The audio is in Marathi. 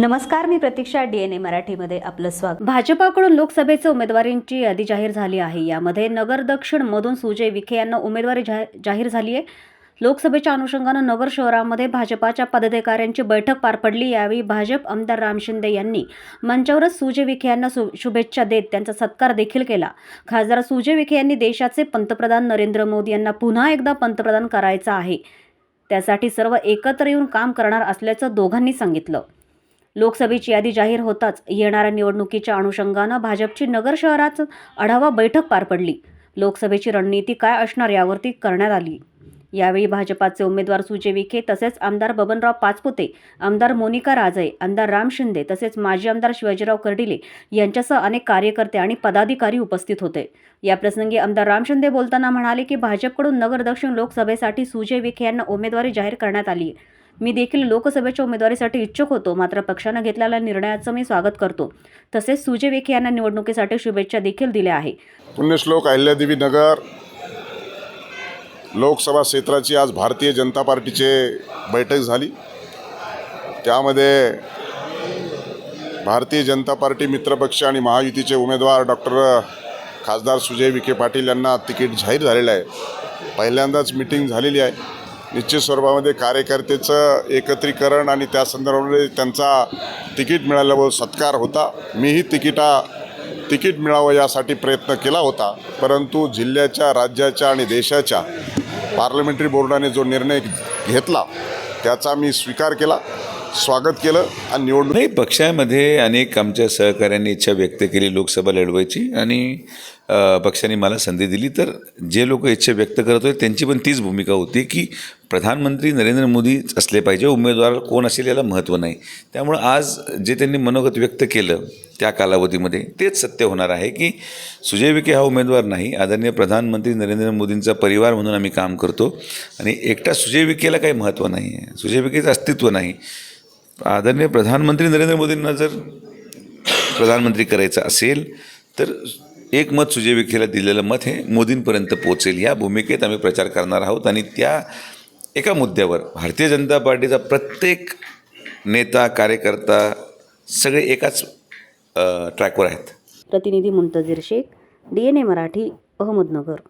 नमस्कार मी प्रतीक्षा डीएनए मराठीमध्ये आपलं स्वागत. भाजपाकडून लोकसभेचे उमेदवारींची यादी जाहीर झाली आहे. यामध्ये नगर दक्षिण मधून सुजय विखे यांना उमेदवारी जाहीर जाहीर झाली आहे. लोकसभेच्या अनुषंगानं नगर शहरामध्ये भाजपाच्या पदाधिकाऱ्यांची बैठक पार पडली. यावेळी भाजप आमदार राम शिंदे यांनी मंचावरच सुजय विखे यांना शुभेच्छा देत त्यांचा सत्कार देखील केला. खासदार सुजय विखे यांनी देशाचे पंतप्रधान नरेंद्र मोदी यांना पुन्हा एकदा पंतप्रधान करायचं आहे. त्यासाठी सर्व एकत्र येऊन काम करणार असल्याचं दोघांनी सांगितलं. लोकसभेची यादी जाहीर होताच येणाऱ्या निवडणुकीच्या अनुषंगानं भाजपची नगर शहरात आढावा बैठक पार पडली. लोकसभेची रणनीती काय असणार यावरती करण्यात आली. यावेळी भाजपाचे उमेदवार सुजय विखे तसेच आमदार बबनराव पाचपुते आमदार मोनिका राजय आमदार राम शिंदे तसेच माजी आमदार शिवाजीराव कर्डिले यांच्यासह अनेक कार्यकर्ते आणि पदाधिकारी उपस्थित होते. याप्रसंगी आमदार राम शिंदे बोलताना म्हणाले की भाजपकडून नगर दक्षिण लोकसभेसाठी सुजय विखे यांना उमेदवारी जाहीर करण्यात आली. आहे मी देखील लोकसभेच्या उमेदवारीसाठी इच्छुक होतो. मात्र पक्षानं घेतलेल्या निर्णयाचं मी स्वागत करतो. तसेच सुजय विखे यांना निवडणुकीसाठी शुभेच्छा देखील दिल्या आहे पुण्यश्लोक अहिल्यादेवी नगर. लोकसभा क्षेत्राची आज भारतीय जनता पार्टीचे बैठक झाली. त्यामध्ये भारतीय जनता पार्टी मित्रपक्ष आणि महायुतीचे उमेदवार डॉक्टर खासदार सुजय विखे पाटील यांना तिकीट जाहीर झालेलं आहे. पहिल्यांदाच मिटिंग झालेली आहे. निश्चित स्वरूपामध्ये कार्यकर्तेचं एकत्रीकरण आणि त्या संदर्भामध्ये त्यांचा तिकीट मिळाल्यावर सत्कार होता. मीही तिकिटा तिकीट मिळावं यासाठी प्रयत्न केला होता. परंतु जिल्ह्याच्या राज्याच्या आणि देशाच्या पार्लमेंटरी बोर्डाने जो निर्णय घेतला त्याचा मी स्वीकार केला स्वागत केलं आणि निवडणूक नाही पक्षामध्ये अनेक आमच्या सहकाऱ्यांनी इच्छा व्यक्त केली लोकसभा लढवायची आणि पक्षाने मला संधी दिली. तर जे लोक इच्छा व्यक्त करत होते त्यांची पण तीच भूमिका होती की प्रधानमंत्री नरेंद्र मोदीच असले पाहिजे उमेदवार कोण असेल याला महत्त्व नाही. त्यामुळं आज जे त्यांनी मनोगत व्यक्त केलं त्या कालावधीमध्ये तेच सत्य होणार आहे की सुजय विखे हा उमेदवार नाही. आदरणीय प्रधानमंत्री नरेंद्र मोदींचा परिवार म्हणून आम्ही काम करतो. आणि एकटा सुजय विखेला काही महत्त्व नाही आहे. सुजय विखेचं अस्तित्व नाही. आदरणीय प्रधानमंत्री नरेंद्र मोदींना जर प्रधानमंत्री करायचं असेल तर एक मत सुजय विखेला दिलेलं मत हे मोदींपर्यंत पोचेल या भूमिकेत आम्ही प्रचार करणार आहोत आणि त्या एका मुद्द्यावर भारतीय जनता पार्टीचा प्रत्येक नेता कार्यकर्ता सगळे एकाच ट्रॅकवर आहेत. प्रतिनिधी Muntazir Shaikh D N A Marathi Ahmednagar.